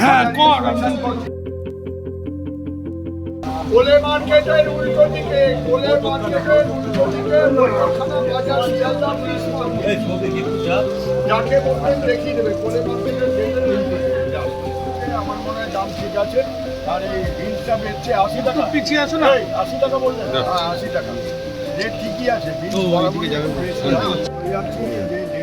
হ্যাঁ কর কোলে মার্কেটের উল্টো দিকে কোলে মার্কেটের উল্টো দিকে বৈঠকখানা বাজার শিয়ালদা ফিশ মার্কেট যাকে বলবেন দেখিয়ে দেবে কোলে মার্কেটের ভেতরে উল্টো দিকে। যাও। আমার মনে হয় দাম ঠিক আছে। আর এই বিনসটা বেচছে আশি টাকা। পিছিয়ে আসো না? আশি টাকা বললেন। হ্যাঁ আশি টাকা। রেট ঠিকই আছে বিনস বরাবরই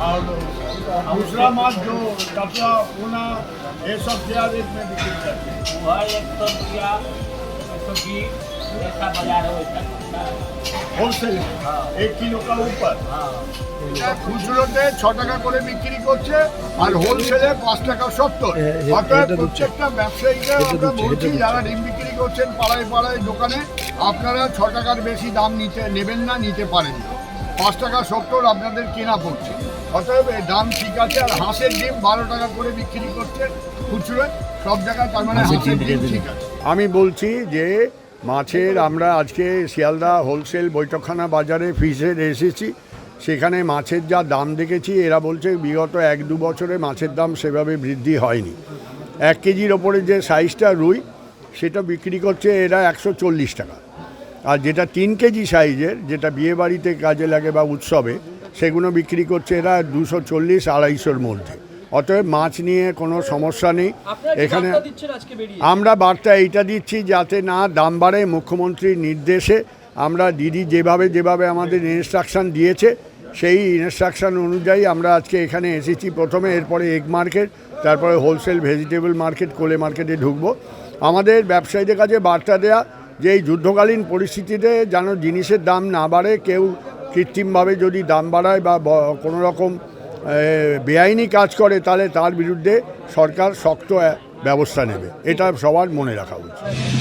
और दूसरा माल जो कपड़ा पूना ये सब क्या रेट में बिक्री करते हैं वो है एक सौ रुपया एक सौ बीस ऐसा बाजार है वैसा करता है হোলসেল এক কিলো কা উপর हाँ খুচরোতে ছ টাকা করে বিক্রি করছে আর হোলসেলে পাঁচ টাকা সত্তর অর্থাৎ প্রত্যেকটা ব্যবসায়ীকে আমরা বলছি যারা ডিম বিক্রি করছেন পাড়ায় পাড়ায় দোকানে আপনারা ছ টাকার বেশি দাম নিতে নেবেন না নিতে পারেন না পাঁচ টাকা সত্তর আপনাদের কেনা পড়ছে অতএব দাম ঠিক আছে আর হাঁসের ডিম বারো টাকা করে বিক্রি করছে খুচরো সব জায়গায় তার মানে হাঁসের ডিম ঠিক আছে। আমি বলছি যে মাছের আমরা আজকে শিয়ালদা হোলসেল বৈঠকখানা বাজারে ফিসের এসেছি সেখানে মাছের যা দাম দেখেছি এরা বলছে বিগত এক দু বছরে মাছের দাম সেভাবে বৃদ্ধি হয়নি। এক কেজির ওপরে যে সাইজটা রুই সেটা বিক্রি করছে এরা একশো চল্লিশ টাকা। আর যেটা তিন কেজি সাইজের যেটা বিয়ে বাড়িতে কাজে লাগে বা উৎসবে সেগুলো বিক্রি করছে এরা দুশো চল্লিশ আড়াইশোর মধ্যে। অতএব মাছ নিয়ে কোনো সমস্যা নেই। এখানে আমরা বার্তা এইটা দিচ্ছি যাতে না দাম বাড়ে মুখ্যমন্ত্রীর নির্দেশে। আমরা দিদি যেভাবে যেভাবে আমাদের ইনস্ট্রাকশন দিয়েছে সেই ইনস্ট্রাকশন অনুযায়ী আমরা আজকে এখানে এসেছি। প্রথমে এরপরে এগ মার্কেট তারপরে হোলসেল ভেজিটেবল মার্কেট কোলে মার্কেটে ঢুকবো। আমাদের ব্যবসায়ীদের কাছে বার্তা দেয়া যে এই যুদ্ধকালীন পরিস্থিতিতে যেন জিনিসের দাম না বাড়ে কেউ কৃত্রিমভাবে যদি দাম বাড়ায় বা কোনো রকম বেআইনি কাজ করে, তাহলে তার বিরুদ্ধে সরকার শক্ত ব্যবস্থা নেবে। এটা সবার মনে রাখা উচিত।